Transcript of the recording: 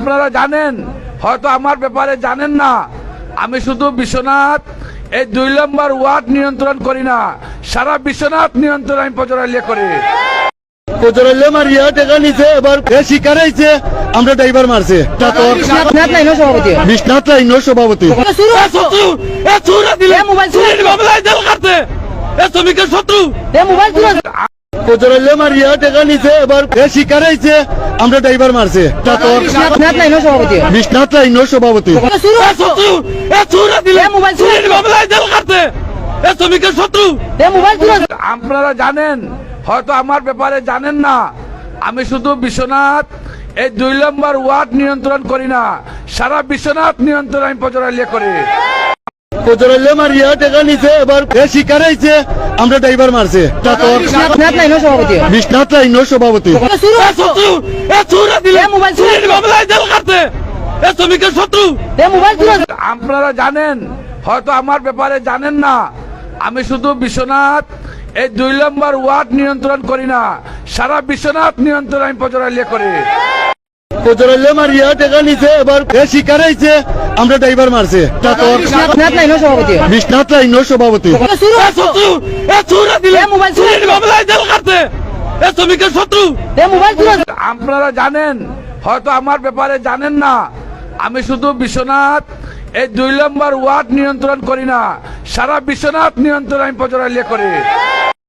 আপনারা জানেন হয়তো আমার ব্যাপারে জানেন না। আমি শুধু বিশ্বনাথ এই দুই নম্বর ওয়ার্ড নিয়ন্ত্রণ করি না সারা বিশ্বনাথ নিয়ন্ত্রণ আমি পচরালিয়া করি। কোচরালে মারিয়া টাকা নিছে এবার এ শিকার আমরা ড্রাইভার মারছে। বিশ্বনাথ সভাপতি। সভাপতি। শত্রু! মারিয়া টাকা নিছে এবার শিকার হয়েছে আমরা ড্রাইভার মারছে। বিশ্বনাথ লাইনের সভাপতি। আপনারা জানেন হয়তো আমার ব্যাপারে জানেন না। আমি শুধু বিশ্বনাথ এই দুই নম্বর ওয়ার্ড নিয়ন্ত্রণ করি না। সারা বিশ্বনাথ নিয়ন্ত্রণ আমি পচরালিয়া করি। কোচরালে মারিয়া টাকা নিছে এবার শিকার হয়েছে আমরা ড্রাইভার মারছে। বিশ্বনাথ লাইনের সভাপতি? আপনারা জানেন হয়তো আমার ব্যাপারে জানেন না। আমি শুধু বিশ্বনাথ এই দুই নম্বর ওয়ার্ড নিয়ন্ত্রণ করি না। সারা বিশ্বনাথ নিয়ন্ত্রণ আমি পচরালিয়া করি। কোচরালে মারিয়া টাকা নিছে এবার এ শিকার হয়েছে আমরা ড্রাইভার মারছে। বিশ্বনাথ লাইনের সভাপতি। আপনারা জানেন হয়তো আমার ব্যাপারে জানেন না। আমি শুধু বিশ্বনাথ এই দুই নম্বর ওয়ার্ড নিয়ন্ত্রণ করি না। সারা বিশ্বনাথ নিয়ন্ত্রণ আমি পচরালিয়া করি।